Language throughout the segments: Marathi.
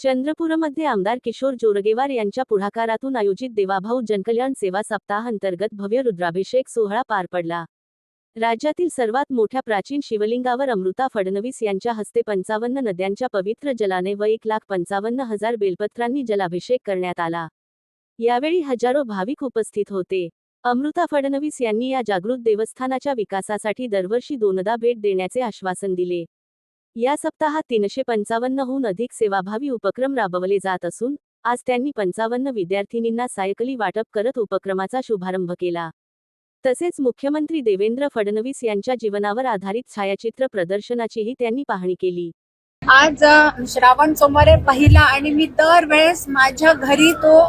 चंद्रपूरमध्ये आमदार किशोर जोरगेवार यांच्या पुढाकारातून आयोजित देवाभाऊ जनकल्याण सेवा सप्ताहांतर्गत भव्य रुद्राभिषेक सोहळा पार पडला. राज्यातील सर्वात मोठ्या प्राचीन शिवलिंगावर अमृता फडणवीस यांच्या हस्ते पंचावन्न नद्यांच्या पवित्र जलाने व एक लाख पंचावन्न हजार बेलपत्रांनी जलाभिषेक करण्यात आला. यावेळी हजारो भाविक उपस्थित होते. अमृता फडणवीस यांनी या जागृत देवस्थानाच्या विकासासाठी दरवर्षी दोनदा भेट देण्याचे आश्वासन दिले. या सप्ताहात तीनशे पंचावन्नहून अधिक सेवाभावी उपक्रम राबवले जात असून आज त्यांनी पंचावन्न विद्यार्थिनींना सायकली वाटप करत उपक्रमाचा शुभारंभ केला. तसेच मुख्यमंत्री देवेंद्र फडणवीस यांच्या जीवनावर आधारित छायाचित्र प्रदर्शनाचीही त्यांनी पाहणी केली. आज श्रावण सोमवार पहिला आणि मी दरवेळेस माझ्या घरी तो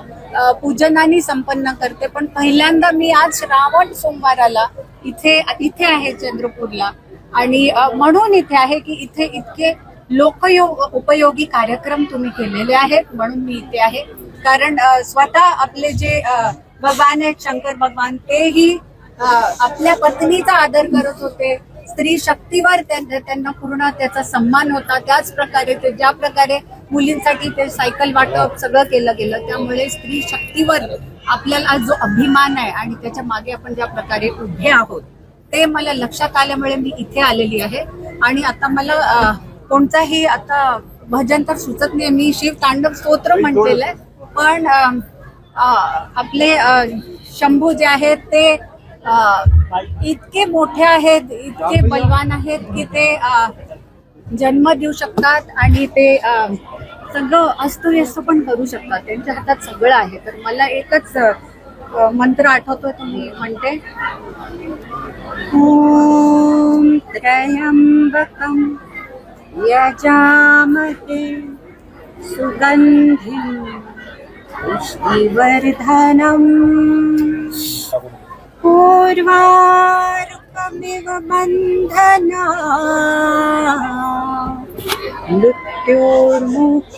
पूजनाने संपन्न करते. पण पहिल्यांदा मी आज श्रावण सोमवाराला इथे इथे आहे चंद्रपूरला. आणि म्हणून इथे आहे की इथे इतके लोकयोग उपयोगी कार्यक्रम तुम्ही केलेले आहेत म्हणून मी इथे आहे. कारण स्वतः आपले जे भगवान आहेत शंकर भगवान तेही आपल्या पत्नीचा आदर करत होते. स्त्री शक्तीवर त्यांना पूर्ण त्याचा सन्मान होता. त्याच प्रकारे ते ज्या प्रकारे मुलींसाठी ते सायकल वाटप सगळं केलं गेलं त्यामुळे स्त्री शक्तीवर आपल्याला जो अभिमान आहे आणि त्याच्यामागे आपण ज्या प्रकारे उभे आहोत ते मला लक्षात आल्यामुळे मी इथे आलेली आहे. आणि आता मला कोणताही आता भजन तर सुचत नाही. मी शिव तांडव स्तोत्र म्हटलेलं आहे. पण आपले शंभू जे आहेत ते इतके मोठे आहेत इतके बलवान आहेत की ते जन्म देऊ शकतात आणि ते सगळं अस्तव्यस्त पण करू शकतात. त्यांच्या हातात सगळं आहे. तर मला एकच मंत्र आठवतोय तुम्ही म्हणते. ओम त्र्यंबकम पुष्टिवर्धनम सुगंधिं बंधना पूर्वारुकमिव